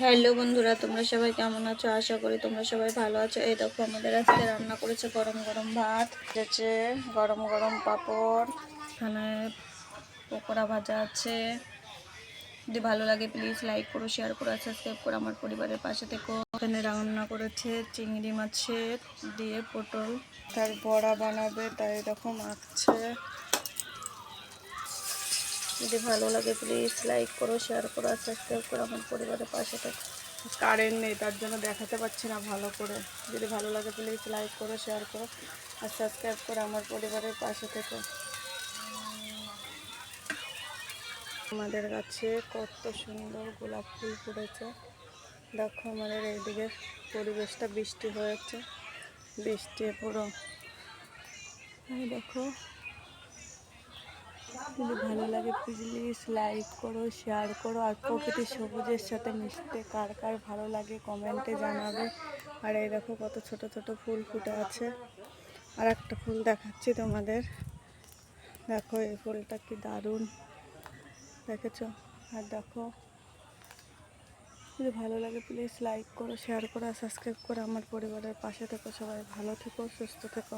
Hello বন্ধুরা, তোমরা সবাই কেমন আছো? আশা করি তোমরা সবাই ভালো আছো। এই দেখো, আমাদের আজকে রান্না করেছে গরম গরম ভাত হয়েছে গরম গরম পাপড়, এখানে পকোড়া ভাজা আছে। যদি ভালো লাগে প্লিজ লাইক করো শেয়ার করো সাবস্ক্রাইব করো আমার পরিবারের পাশে থেকো। এখানে রান্না করেছে চিংড়ি মাছের দিয়ে পটল। তার বড়া বানাবে, তাই এরকম মাখছে। যদি ভালো লাগে প্লিজ লাইক করো শেয়ার করো, আর সাবস্ক্রাইব করো আমার পরিবারের পাশে থেকে। কারেন্ট নেই, তার জন্য দেখাতে পাচ্ছি না ভালো করে। যদি ভালো লাগে প্লিজ লাইক করো শেয়ার করো, আর সাবস্ক্রাইব করো আমার পরিবারের পাশে থেকে। আমাদের কাছে কত সুন্দর গোলাপ ফুল ফুটেছে। দেখো আমাদের এইদিকে পরিবেশটা বৃষ্টি হয়েছে। বৃষ্টি পুরো। দেখো যদি ভালো লাগে প্লিজ লাইক করো শেয়ার করো আর প্রকৃতি সবুজের সাথে মিশতে কার কার ভালো লাগে কমেন্টে জানাবে। আর এই দেখো কত ছোট ছোট ফুল ফুটে আছে। আর একটা ফুল দেখাচ্ছি তোমাদের। দেখো এই ফুলটা কি দারুণ। দেখেছ? আর দেখো, যদি ভালো লাগে প্লিজ লাইক করো শেয়ার করো সাবস্ক্রাইব করো। আমার পরিবারের পাশে থেকো, সবাই ভালো থেকো, সুস্থ থেকো।